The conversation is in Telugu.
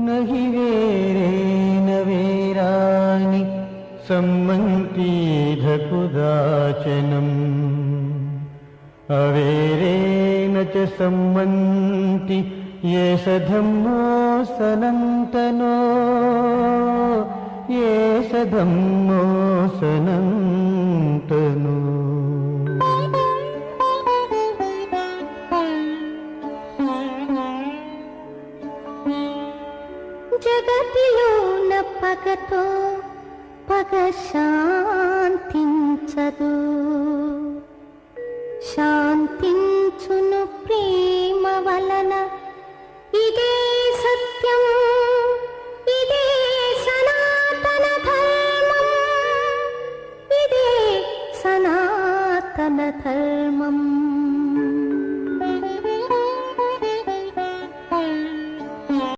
नहि वेरेण वेराणि सम्मन्तीधकुदाचनम् अवेरेण च सम्मन्ति ये स धम्मो सनन्तनो। ये स धम्मो सनन्तनो జగతిలో పగతో పగ శాంతించదు. శాంతించును ప్రేమ వలన. ఇదే సత్యం ఇదే సనాతన ధర్మం ఇదే సనాతన ధర్మం.